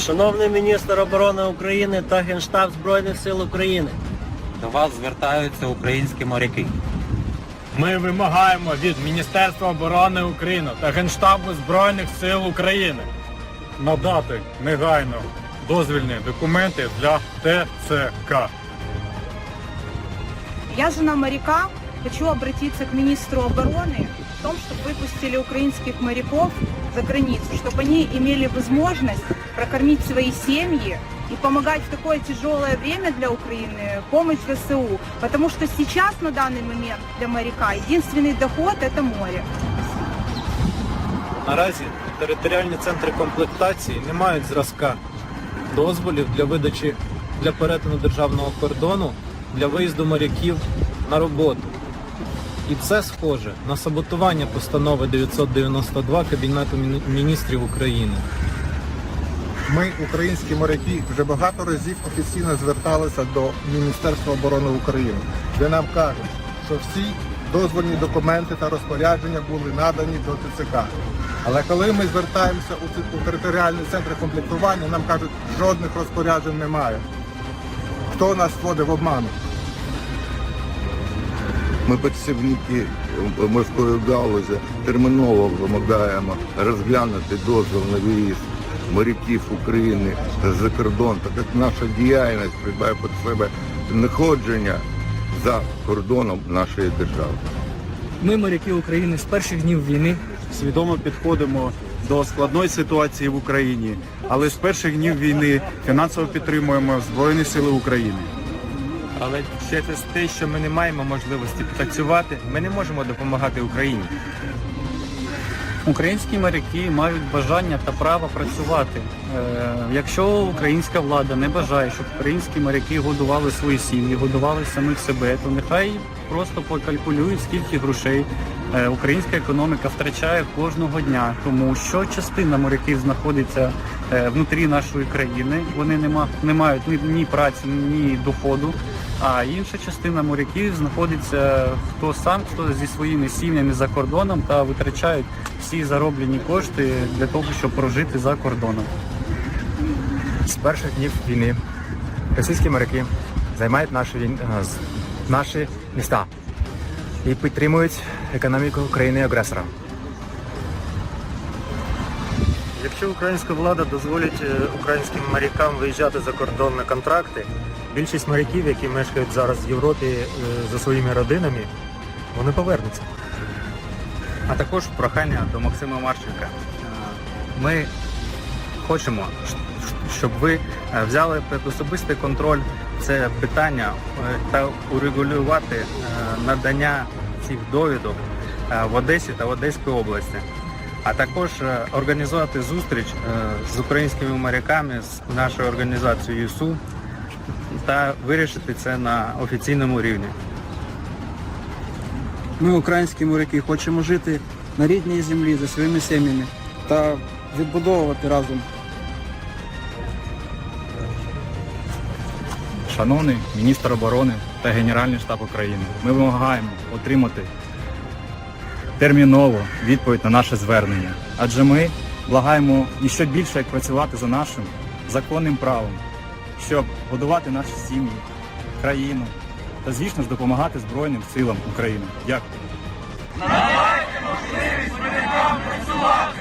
Шановний міністр оборони України та Генштаб Збройних сил України. До вас звертаються українські моряки. Ми вимагаємо від Міністерства оборони України та Генштабу Збройних сил України надати негайно дозвільні документи для ТЦК. Я жена моряка. Хочу обратиться к министру обороны в том, чтобы выпустили украинских моряков за границу, чтобы они имели возможность прокормить свои семьи и помогать в такое тяжелое время для Украины помощь ВСУ. Потому что сейчас, на данный момент, для моряка единственный доход – это море. Наразі територіальні центри комплектації не мають зразка дозволів для видачі для перетину державного кордону для виїзду моряків на роботу. І це схоже на саботування постанови 992 Кабінету міністрів України. Ми, українські моряки, вже багато разів офіційно зверталися до Міністерства оборони України, де нам кажуть, що всі дозвольні документи та розпорядження були надані до ТЦК. Але коли ми звертаємося у, територіальні центри комплектування, нам кажуть, жодних розпоряджень немає. Хто нас вводив в обману? Ми працівники морської галузі терміново вимагаємо розглянути дозвіл на виїзд моряків України за кордон, так як наша діяльність приймає під себе знаходження за кордоном нашої держави. Ми, моряки України, з перших днів війни свідомо підходимо до складної ситуації в Україні, але з перших днів війни фінансово підтримуємо Збройні Сили України. Але через те, що ми не маємо можливості працювати, ми не можемо допомагати Україні. українські моряки мають бажання та право працювати. Е, якщо українська влада не бажає, щоб українські моряки годували свої сім'ї, годували самих себе, то нехай просто покалькулюють, скільки грошей е, українська економіка втрачає кожного дня, тому що частина моряків знаходиться внутрі нашої країни. Вони не, мають ні, праці, ні доходу. А інша частина моряків знаходиться хто сам, хто зі своїми сім'ями за кордоном та витрачають всі зароблені кошти для того, щоб прожити за кордоном. З перших днів війни російські моряки займають наші, е, наші міста і підтримують економіку країни-агресора. Якщо українська влада дозволить е, українським морякам виїжджати за кордон на контракти, більшість моряків, які мешкають зараз в Європі е, за своїми родинами, вони повернуться. А також прохання до Максима Марченка. Е, Ми хочемо, щоб ви взяли під особистий контроль це питання та урегулювати надання цих довідок в Одесі та в Одеській області. А також е, організувати зустріч е, з українськими моряками з нашою організацією ЮСУ та вирішити це на офіційному рівні. Ми, українські моряки, хочемо жити на рідній землі за своїми сім'ями та відбудовувати разом Шановний міністр оборони та Генеральний штаб України, ми вимагаємо отримати терміново відповідь на наше звернення. Адже ми благаємо ніщо більше як працювати за нашим законним правом, щоб годувати наші сім'ї, країну та, звісно ж, допомагати Збройним силам України. Дякую. Надайте можливість працювати!